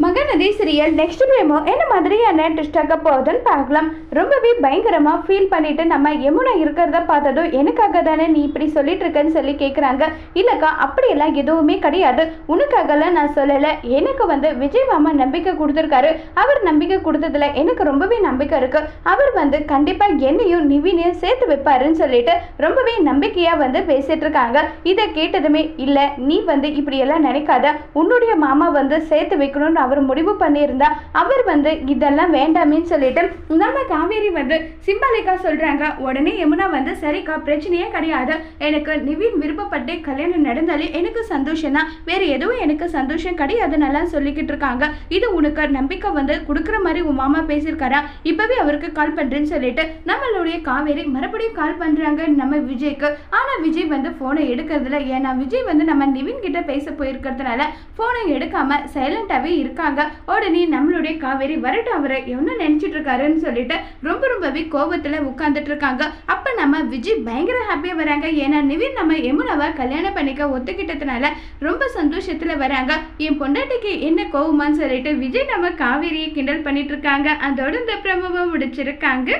Mahanadi serial next பிரேமோ என்ன மாதிரியான டிஸ்டாக போகுதுன்னு பார்க்கலாம். ரொம்பவே பயங்கரமாக ஃபீல் பண்ணிட்டு நம்ம யமுனா இருக்கிறத பார்த்ததும் எனக்காக தானே நீ இப்படி சொல்லிட்டு இருக்கன்னு சொல்லி கேட்குறாங்க இல்லைக்கா அப்படியெல்லாம் எதுவுமே கிடையாது. உனக்காகலாம் நான் சொல்லலை. எனக்கு வந்து விஜய் மாமா நம்பிக்கை கொடுத்துருக்காரு. அவர் நம்பிக்கை கொடுத்ததுல எனக்கு ரொம்பவே நம்பிக்கை இருக்கு. அவர் வந்து கண்டிப்பாக என்னையும் நிவினையும் சேர்த்து வைப்பாருன்னு சொல்லிட்டு ரொம்பவே நம்பிக்கையாக வந்து பேசிட்டு இருக்காங்க. இதை கேட்டதுமே இல்லை நீ வந்து இப்படியெல்லாம் நினைக்காத. உன்னுடைய மாமா வந்து சேர்த்து வைக்கணும்னு அவர் முடிவு பண்ணியிருந்தா அவர் வந்து இதெல்லாம் வேண்டாமேன்னு சொல்லிட்டு நம்ம காவேரி வந்து சிம்பாலிக்கா சொல்றாங்க. உடனே யமுனா வந்து சரிக்கா பிரச்சனையே கிடையாது. எனக்கு நிவின் விருப்பப்பட்டு கல்யாணம் நடந்தாலே எனக்கு சந்தோஷம் தான். வேற எதுவும் எனக்கு சந்தோஷம் கிடையாது நல்லா சொல்லிக்கிட்டு இருக்காங்க. இது உனக்கு நம்பிக்கை வந்து கொடுக்குற மாதிரி உன் மாமா பேசியிருக்காரா? இப்பவே அவருக்கு கால் பண்றேன்னு சொல்லிட்டு நம்மளுடைய காவேரி மறுபடியும் கால் பண்றாங்க நம்ம விஜய்க்கு. ஆனா விஜய் வந்து போனை எடுக்கிறதுல ஏன்னா விஜய் வந்து நம்ம நிவின் கிட்ட பேச போயிருக்கிறதுனால போனை எடுக்காம சைலண்டாவே இருக்காங்க. உடனே நம்மளுடைய காவேரி வரட்டும் அவரை என்ன நினைச்சிட்டு இருக்காருன்னு சொல்லிட்டு ரொம்ப ரொம்பவே கோபத்துல உட்கார்ந்துட்டு இருக்காங்க. அப்ப நம்ம விஜய் பயங்கர ஹாப்பியா வராங்க. ஏன்னா நிவின் நம்ம யமுனாவை கல்யாணம் பண்ணிக்க ஒத்துக்கிட்டதுனால ரொம்ப சந்தோஷத்துல வராங்க. என் பொண்டாட்டிக்கு என்ன கோவமான்னு சொல்லிட்டு விஜய் நம்ம காவேரியை கிண்டல் பண்ணிட்டு இருக்காங்க. அதோட இந்த பிரமவை முடிச்சிருக்காங்க.